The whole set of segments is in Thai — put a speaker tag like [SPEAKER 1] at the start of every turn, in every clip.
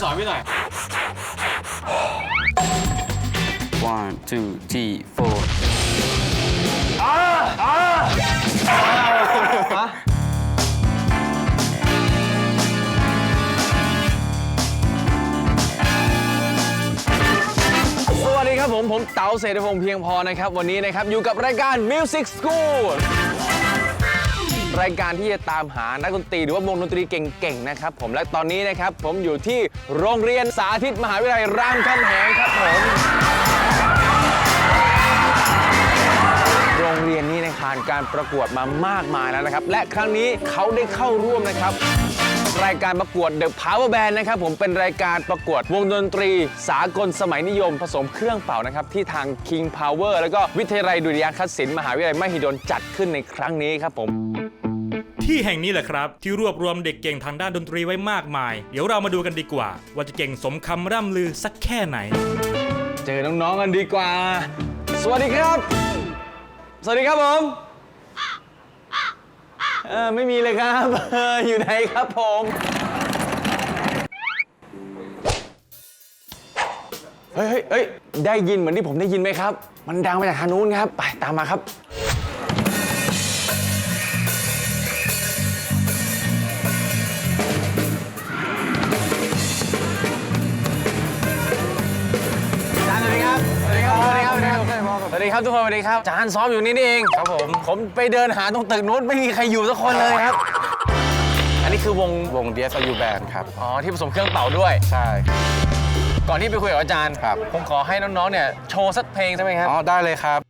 [SPEAKER 1] สอนพี่หน่อย
[SPEAKER 2] one two three four
[SPEAKER 1] สวัสดีครับผม ผมเต๋าเศรษฐพงษ์เพียงพอนะครับ วันนี้นะครับ อยู่กับรายการ Music School รายการที่จะตามหานักดนตรีหรือว่าวงดนตรีเก่งๆนะครับผมและตอนนี้นะครับผมอยู่ที่โรงเรียนสาธิตมหาวิทยาลัยรามคำแหงครับผมโรงเรียนนี้ในผ่านการประกวดมามากมายแล้วนะครับ และครั้งนี้เขาได้เข้าร่วมนะครับ รายการประกวด The Power Band นะครับผมเป็นรายการประกวดวงดนตรี สากลสมัยนิยม ผสมเครื่องเป่านะครับที่ทาง King Power แล้วก็วิทยาลัยดุริยางคศิลป์มหาวิทยาลัยมหิดลจัดขึ้นในครั้งนี้ครับผม
[SPEAKER 3] ที่แห่งนี้แหละครับ ที่รวบรวมเด็กเก่งทางด้านดนตรีไว้มากมาย เดี๋ยวเรามาดูกันดีกว่า ว่าจะเก่งสมคำร่ำลือสักแค่ไหน
[SPEAKER 1] เจอน้องๆกันดีกว่า สวัสดีครับ สวัสดีครับผมเออไม่มีเลยครับเอออยู่ไหนครับผม เฮ้ยเฮ้ยเฮ้ยได้ยินเหมือนที่ผมได้ยินไหมครับ มันดังมาจากทางนู้นครับ ไปตามมาครับ วัสดีครับทุกคนสวัสดีครับอาจารย์ซ้อมอยู่นี่นี่เองครับผมผมไปเดินหาตรงตึกนู้นไม่มีใครอยู่สักคนเลยครับ อันนี้คือวง
[SPEAKER 2] วง DSU Band ครับ
[SPEAKER 1] อ๋อที่ผสมเครื่องเป่าด้วย
[SPEAKER 2] ใช่
[SPEAKER 1] ก่อนที่ไปคุยกับอาจารย์
[SPEAKER 2] ครับ
[SPEAKER 1] ผมขอให้น้องๆเนี่ยโชว์สักเพลงได้ไหมครับ
[SPEAKER 2] อ๋อ ได้เลยครับ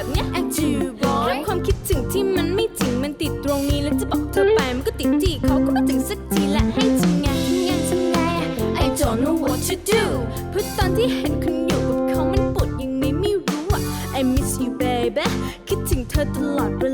[SPEAKER 4] แบบเนี้ย Active Boy แล้วความคิดถึงที่มันไม่ถึงมันติดตรงนี้แล้วจะบอกเธอไปมันก็ติดที่เขาก็ไม่ถึงสักทีและให้ทำไงทำไงทำไง I don't know what to do เพราะตอนที่เห็นคุณอยู่กับเขามันปวดยังไงไม่รู้อะ I miss you baby คิดถึงเธอตลอดเวลา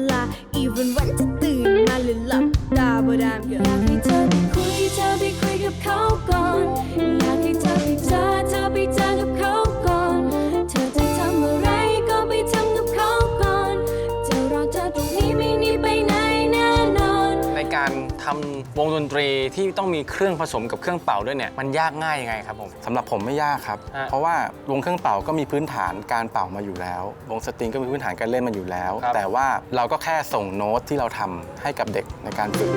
[SPEAKER 4] การทำ
[SPEAKER 1] วงดนตรีที่ต้องมีเครื่องผสมกับเครื่องเป่าด้วยเนี่ยมันยากง่ายยังไงครับผม
[SPEAKER 2] สำหรับผมไม่ยากครับ
[SPEAKER 1] ฮะ
[SPEAKER 2] เพราะว่าวงเครื่องเป่าก็มีพื้นฐานการเป่ามาอยู่แล้ว วงสตริงก็มีพื้นฐานการเล่นมาอยู่แล้ว
[SPEAKER 1] ครับ
[SPEAKER 2] แต่ว่าเราก็แค่ส่งโน้ตที่เราทำให้กับเด็กในการฝึก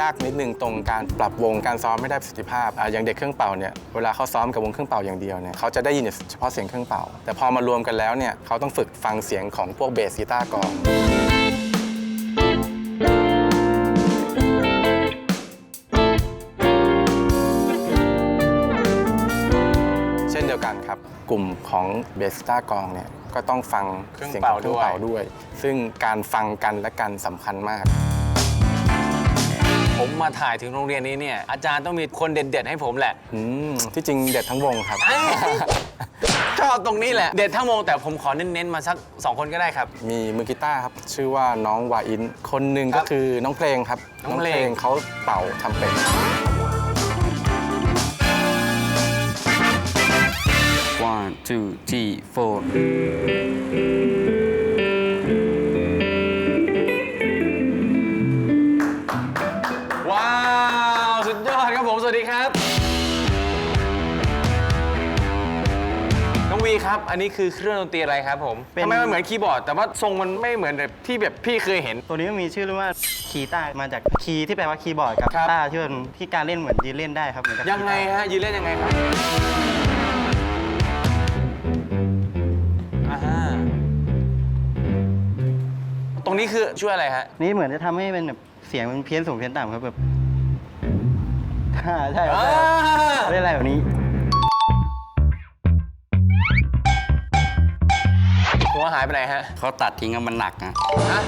[SPEAKER 2] ยากนิดนึงตรงการปรับวงการซ้อมไม่ได้ประสิทธิภาพอะอย่างเด็กเครื่องเป่าเนี่ยเวลาเขาซ้อมกับวงเครื่องเป่าอย่างเดียวเนี่ยเขาจะได้ยินเฉพาะเสียงเครื่องเป่า แต่พอมารวมกันแล้วเนี่ยเขาต้องฝึกฟังเสียงของพวกเบสกีตาร์กลองเช่นเดียวกันครับ กลุ่มของเบสกีตาร์กองเนี่ยก็ต้องฟัง
[SPEAKER 1] เง
[SPEAKER 2] เสียงของเครื่องเป่าด้วย ซึ่งการฟังกันและกันสำคัญมาก
[SPEAKER 1] ผมมาถ่ายถึงโรงเรียนนี้เนี่ย อาจารย์ต้องมีคนเด็ดเด็ดให้ผมแหละ
[SPEAKER 2] อืมที่จริงเด็ดทั้งวงครับ
[SPEAKER 1] ชอบตรงนี้แหละ เด็ดทั้งวงแต่ผมขอเน้นๆมาสักสองคนก็ได้ครับ
[SPEAKER 2] มีมือกีตาร์ครับ ชื่อว่าน้องวาอิน คนหนึ่งก็คือน้องเพลงครับ
[SPEAKER 1] น้องเพลง
[SPEAKER 2] เขาเป่าทำเพ
[SPEAKER 5] ลง1
[SPEAKER 1] 2 3 4 สุดยอดครับผม สวัสดีครับ น้องวีครับ อันนี้คือเครื่องดนตรีอะไรครับผม
[SPEAKER 6] เป็น
[SPEAKER 1] ทำไมมันเหมือนคีย์บอร์ด แต่ว่าทรงมันไม่เหมือนแบบที่แบบพี่เคยเห็น
[SPEAKER 6] ตัวนี้มันมีชื่อเรียกว่าคีต้ามาจากคีย์ที่แปลว่าคีย์บอร์ดกับ
[SPEAKER 1] ครับ
[SPEAKER 6] ต้าที่มันที่การเล่นเหมือนยืนเล่นได้ครับเหมือนกับ
[SPEAKER 1] ยังไงฮะยืนเล่นยังไงครับอ่าฮะตรงนี้คือช่วยอะไรฮะ
[SPEAKER 6] นี่เหมือนจะทำให้เป็นแบบเสียงมันเพี้ยนสูงเพี้ยนต่ำครับแบบ อ่าใช่ครับ
[SPEAKER 1] อ่า
[SPEAKER 6] เล่นอะไรแบบนี้
[SPEAKER 1] หัวหายายไปไหนฮะ
[SPEAKER 5] เขาตัดทิ้งกันมันหนักนะ
[SPEAKER 1] ฮะ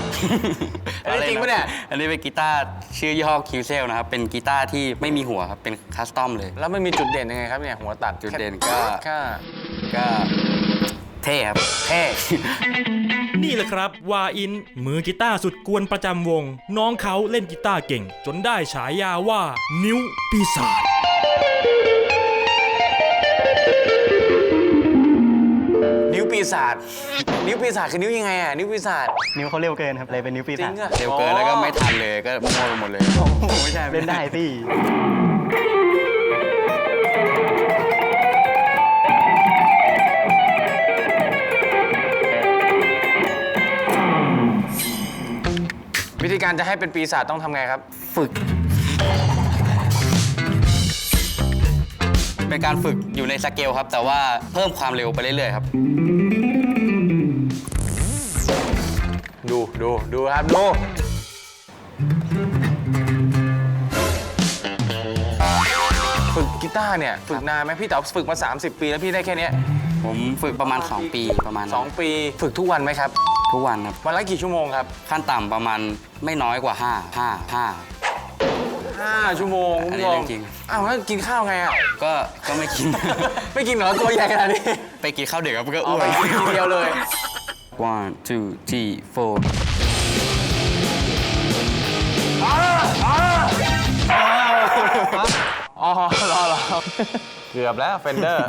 [SPEAKER 1] อันนี้จริงปะเนี่ย
[SPEAKER 5] อันนี้เป็นกีตาร์ชื่อยี่ห้อคิวเซลนะครับ เป็นกีตาร์ที่ไม่มีหัวครับ เป็นคัสตอมเลย
[SPEAKER 1] แล้วมันมีจุดเด่นยังไงครับเนี่ยหัวตัด
[SPEAKER 5] จุดเด่นก็
[SPEAKER 1] แค่
[SPEAKER 5] ก็ เท่ครับ
[SPEAKER 1] เท่
[SPEAKER 3] นี่แหละครับ วาอิน มือกีตาร์สุดกวนประจำวง น้องเขาเล่นกีตาร์เก่ง จนได้ฉายาว่า นิ้วปีศาจ
[SPEAKER 1] นิ้วปีศาจนิ้วปีศาจคือนิ้วยังไงอะนิ้วปีศาจ
[SPEAKER 6] นิ้วเขาเร็วเกินครับเลยเป็นนิ้วปี
[SPEAKER 1] จริ
[SPEAKER 6] ศางจ
[SPEAKER 1] อะ
[SPEAKER 5] เร็วเกินแล้วก็ไม่ทันเลยก็มั่วไปหมดเลย ไม่ใช่
[SPEAKER 6] เล่นได้พี่
[SPEAKER 1] วิธีการจะให้เป็นปีศาจต้องทำไงครับ
[SPEAKER 5] ฝึก เป็นการฝึกอยู่ในสเกลครับ แต่ว่าเพิ่มความเร็วไปเรื่อยๆครับ
[SPEAKER 1] ดูดูดูครับดูฝึกกีตาร์เนี่ย ฝึกนานไหมพี่เต๋อฝึกมา 30 ปีแล้วพี่ได้แค่เนี้ย
[SPEAKER 5] ผมฝึกประมาณ 2 ปีประมาณ
[SPEAKER 1] สองปีฝึกทุกวันไหมครับ
[SPEAKER 5] ทุกวันครับ
[SPEAKER 1] วันละกี่ชั่วโมงครับ
[SPEAKER 5] ขั้นต่ำประมาณไม่น้อยกว่า 5 5
[SPEAKER 1] 5ชั่วโมงคุณ
[SPEAKER 5] อัน
[SPEAKER 1] ผู้
[SPEAKER 5] นี้
[SPEAKER 1] ช
[SPEAKER 5] เรื่
[SPEAKER 1] ม
[SPEAKER 5] องจริง
[SPEAKER 1] อ้าวแล้วกินข้าวไงอะ
[SPEAKER 5] 5ก็ก็ไม่กิน
[SPEAKER 1] ไม่กินเหรอตัวใหญ่ขนาดนี้
[SPEAKER 5] ไปกินข้าวเด็กครับก็
[SPEAKER 1] เอา
[SPEAKER 5] อ้ว
[SPEAKER 1] ไป
[SPEAKER 5] น
[SPEAKER 1] กินทีเดียวเลย
[SPEAKER 5] one two three four
[SPEAKER 1] อ๋อรอรอเกือบแล้วเฟนเดอร์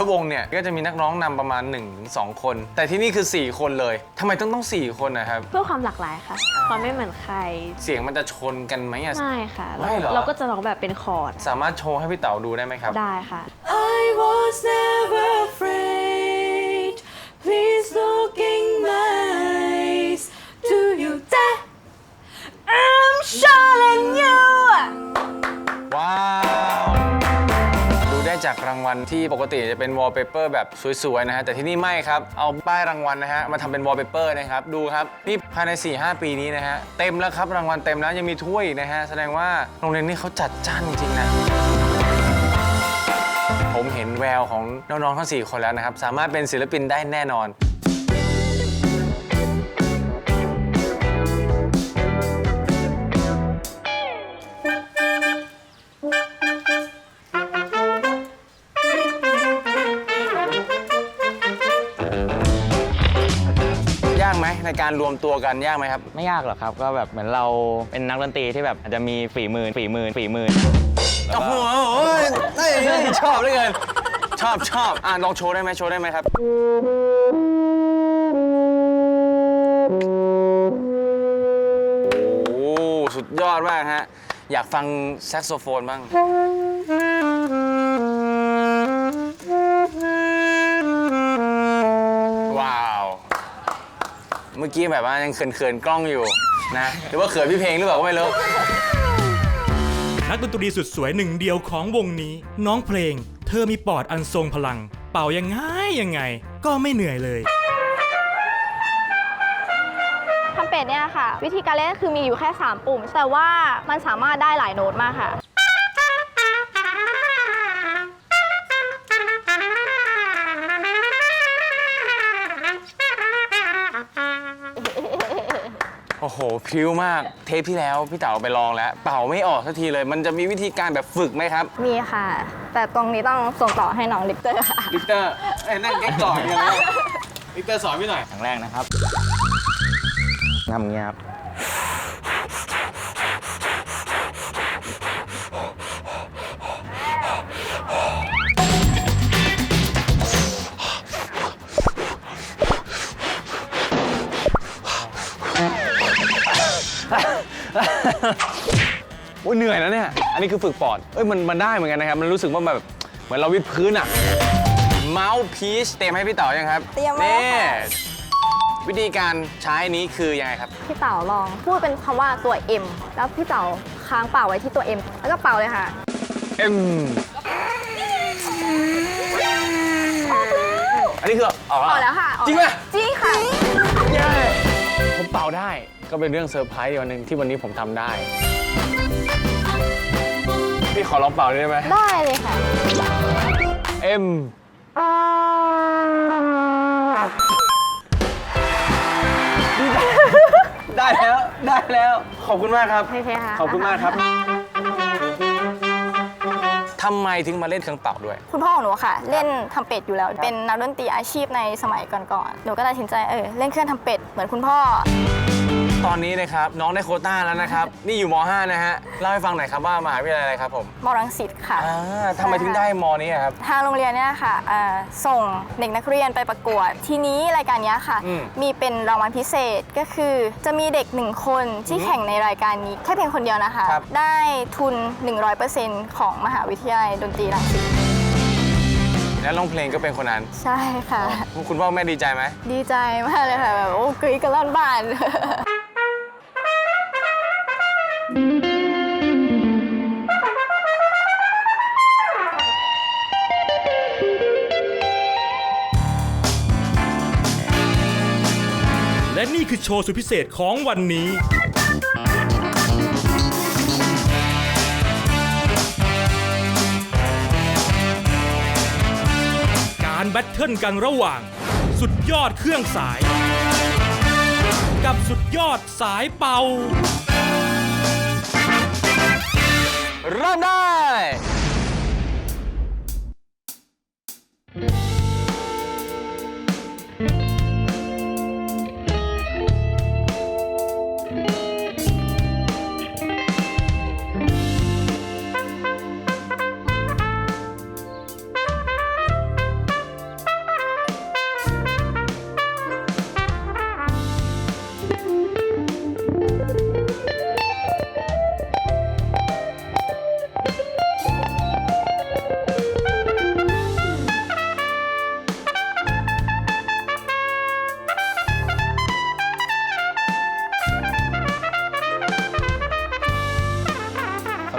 [SPEAKER 1] ล้ววงเนี่ยก็จะมีนักร้องนำประมาณ1-2คน แต่ที่นี่คือ 4 คนเลยทำไมต้องต้อง 4 คนนะครับ
[SPEAKER 7] เพื่อความหลากหลายค่ะ ความไม่เหมือนใคร
[SPEAKER 1] เสียงมันจะชนกันไหมอะ
[SPEAKER 7] ไม่ค่ะ
[SPEAKER 1] ไม่เหรอ
[SPEAKER 7] เราก็จะร้องแบบเป็นคอร์ด
[SPEAKER 1] สามารถโชว์ให้พี่เต๋าดูได้ไหมครับ
[SPEAKER 7] ได้ค่ะ
[SPEAKER 4] I was never afraid. Please look in my eyes. Do you dare? I'm showing you.
[SPEAKER 1] จากรางวัลที่ปกติจะเป็นวอลเปเปอร์แบบสวยๆนะฮะแต่ที่นี่ไม่ครับ เอาป้ายรางวัลนะฮะมาทำเป็นวอลเปเปอร์นะครับดูครับนี่ภายใน 4-5 ปีนี้นะฮะเต็มแล้วครับรางวัลเต็มแล้วยังมีถ้วยนะฮะแสดงว่าโรงเรียนนี้เขาจัดจ้านจริงๆนะผมเห็นแววของน้องๆทั้ง4คนแล้วนะครับสามารถเป็นศิลปินได้แน่นอน ในการรวมตัวกันยากไหมครับ
[SPEAKER 8] ไม่ยากหรอกครับ ก็แบบเหมือนเราเป็นนักดนตรีที่แบบอาจจะมีฝีมือฝีมือฝีมือ
[SPEAKER 1] โอ้โหเฮ้ยเฮ้ยชอบเหลยเกินชอบชอบอะลองโชว์ได้ไหมโชว์ได้ไหมครับ โอ้โหสุดยอดมากฮะ อยากฟังแซกโซโฟนบ้าง เมื่อกี้แบบว่ายังเขินๆกล้องอยู่นะหรือว่าเขินพี่เพลงหรือเปล่าก็ไม่รู้
[SPEAKER 3] นักดนตรีสุดสวยหนึ่งเดียวของวงนี้ น้องเพลง เธอมีปอดอันทรงพลัง เป่ายังไงยังไง ก็ไม่เหนื่อยเลย
[SPEAKER 7] ทำเป็ดเนี่ยค่ะ วิธีการเล่นคือมีอยู่แค่ 3 ปุ่ม แต่ว่ามันสามารถได้หลายโน้ตมากค่ะ
[SPEAKER 1] โอ้โหพริ้วมากเทปที่แล้วพี่เต๋าไปลองแล้ว เป่าไม่ออกสักทีเลย มันจะมีวิธีการแบบฝึกไหมครับ
[SPEAKER 7] มีค่ะ แต่ตรงนี้ต้องส่งต่อให้น้องลิกเตอร์ค่ะ
[SPEAKER 1] วิกเตอร์ไอ้ยนั่นแกสอนกันแล้ววิกเตอร์สอนพี่หน่อย
[SPEAKER 8] ครั้งแรกนะครับ ทำอย่างเงี้ยครับ
[SPEAKER 1] โอ้ยเหนื่อยแล้วเนี่ย อันนี้คือฝึกปอด เอ้ยมันมันได้เหมือนกันนะครับ มันรู้สึกว่าแบบเหมือนเราวิดพื้นอะเมาส์พีชเตรียมให้พี่เต๋อยังครับ
[SPEAKER 7] เตรียมไว้แล้วค่ะ
[SPEAKER 1] นี่วิธีการใช้นี้คือยังไงครับ
[SPEAKER 7] พี่เต๋าลองพูดเป็นคำว่าตัว M แล้วพี่เต๋าค้างเป่าไว้ที่ตัว M แล้วก็เป่าเลยค่ะ
[SPEAKER 1] เอ็มอันนี้คือออก
[SPEAKER 7] ออกแล้วค่ะออก
[SPEAKER 1] จริงไหม
[SPEAKER 7] จริงค่ะ
[SPEAKER 1] เย้ผมเป่าได้ ก็เป็นเรื่องเซอร์ไพรส์วันหนึ่งที่วันนี้ผมทำได้ พี่ขอลองเป่าได้ไหม
[SPEAKER 7] ได้เลยค่ะ
[SPEAKER 1] เอ็มได้แล้วได้แล้ว ขอบคุณมากครับ
[SPEAKER 7] โอเคค่ะ
[SPEAKER 1] ขอบคุณมากครับทำไมถึงมาเล่นเครื่องเป่าด้วย
[SPEAKER 7] คุณพ่อของหนูค่ะ เล่นทำเป็ดอยู่แล้ว เป็นนักดนตรีอาชีพในสมัยก่อนๆ หนูก็ตัดสินใจเออเล่นเครื่องทำเป็ดเหมือนคุณพ่อ
[SPEAKER 1] ตอนนี้นะครับน้องได้โควต้าแล้วนะครับ นี่อยู่ม .5 นะฮะเล่าให้ฟังหน่อยครับว่ามหาวิทยาลัยอะไรครับผม
[SPEAKER 7] มรังสิตค่ะ
[SPEAKER 1] อ่าทำไมถึงได้มนี้อะครับ
[SPEAKER 7] ทางโรงเรียนเนี่ยค่ะเอ่อส่งเด็กนักเรียนไปประกวด ทีนี้รายการเนี้ยค่ะ
[SPEAKER 1] อืม
[SPEAKER 7] มีเป็นรางวัลพิเศษก็คือ จะมีเด็กหนึ่งคนที่แข่งในรายการนี้ แค่เพียงคนเดียวนะคะ
[SPEAKER 1] ครับ
[SPEAKER 7] ได้ทุน 100%ของมหาวิทยาลัยดนตรีรังสิต
[SPEAKER 1] และร้องเพลงก็เป็นคนนั้น
[SPEAKER 7] ใช่ค่ะ
[SPEAKER 1] คุณพ่อแม่ดีใจไหม
[SPEAKER 7] ดีใจมากเลยค่ะแบบโอ้กรี๊ดกันลั่นบ้าน
[SPEAKER 3] และนี่คือโชว์สุดพิเศษของวันนี้ การแบทเทิลกันระหว่าง สุดยอดเครื่องสาย กับสุดยอดสายเป่า
[SPEAKER 1] เริ่มได้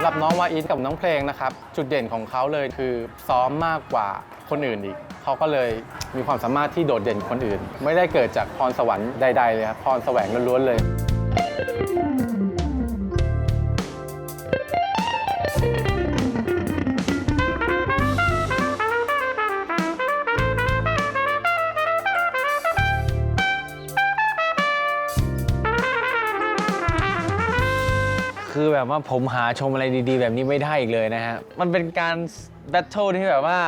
[SPEAKER 1] ำ
[SPEAKER 2] หรับน้องวาอิทกับน้องเพลงนะครับ จุดเด่นของเขาเลยคือซ้อมมากกว่าคนอื่นอีกเขาก็เลยมีความสามารถที่โดดเด่นกว่าคนอื่น ไม่ได้เกิดจากพรสวรรค์ใดๆเลยครับพรแสวงล้วนๆเลย
[SPEAKER 1] คือแบบว่าผมหาชมอะไรดีๆ แบบนี้ไม่ได้อีกเลยนะฮะ มันเป็นการแบทเทิลที่แบบว่า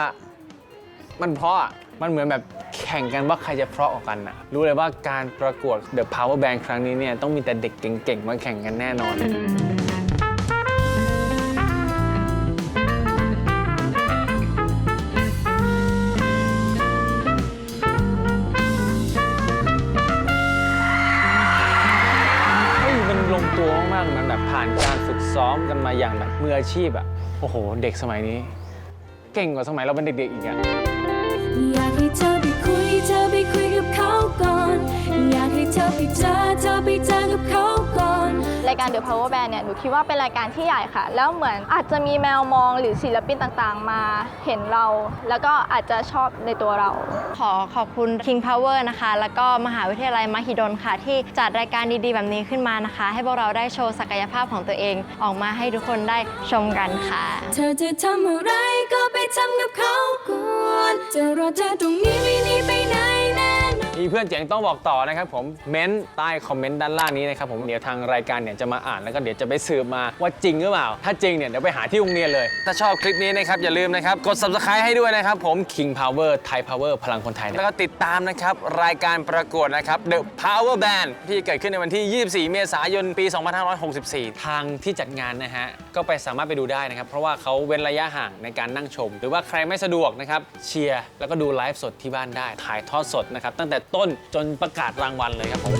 [SPEAKER 1] มันเพราะอะมันเหมือนแบบแข่งกันว่าใครจะเพราะกว่ากันอะรู้เลยว่าการประกวด The Power Bank ครั้งนี้เนี่ยต้องมีแต่เด็กเก่งๆ มาแข่งกันแน่นอน ซ้อมกันมาอย่างแบบมืออาชีพอะโอ้โห เด็กสมัยนี้ เก่งกว่าสมัยเราเป็นเด็กๆอีกอะ
[SPEAKER 4] อยากให้เธอไปคุย เธอไปคุยกับเขาก่อน อยากให้เธอไปเจอ เธอไปเจอกับเขาา
[SPEAKER 7] ยการ The Power Band เนี่ยหนูคิดว่าเป็นรายการที่ใหญ่ค่ะ แล้วเหมือนอาจจะมีแมวมองหรือศิลปินต่างๆ มาเห็นเรา แล้วก็อาจจะชอบในตัวเรา
[SPEAKER 9] ขอขอบคุณ King Power นะคะ แล้วก็มหาวิทยาลัยมหิดลค่ะ ที่จัดรายการดีๆ แบบนี้ขึ้นมานะคะ ให้พวกเราได้โชว์ศักยภาพของตัวเองออกมาให้ทุกคนได้ชมกันค่ะ
[SPEAKER 4] เธอจะทำอะไรก็ไปทำกับเขาก่อนจะรอเธอตรงนี้ไม่
[SPEAKER 1] มีเพื่อนเจ๋งต้องบอกต่อนะครับผมเม้นต์ใต้คอมเมนต์ด้านล่างนี้นะครับผมเดี๋ยวทางรายการเนี่ยจะมาอ่านแล้วก็เดี๋ยวจะไปสืบมาว่าจริงหรือเปล่า ถ้าจริงเนี่ยเดี๋ยวไปหาที่โรงเรียนเลย ถ้าชอบคลิปนี้นะครับอย่าลืมนะครับกด subscribe ให้ด้วยนะครับผม King Power Thai Power พลังคนไทยแล้วก็ติดตามนะครับรายการประกวดนะครับ The Power Band ที่เกิดขึ้นในวันที่ 24 เมษายนปี 2564 ทางที่จัดงานนะฮะก็ไปสามารถไปดูได้นะครับเพราะว่าเขาเว้นระยะห่างในการนั่งชม หรือว่าใครไม่สะดวกนะครับเชียร์แล้วก็ดูไลฟ์สดที่บ้านได้ถ่ายทอดสดนะครับตั้งแต่ต้นจนประกาศรางวัลเลยครับผม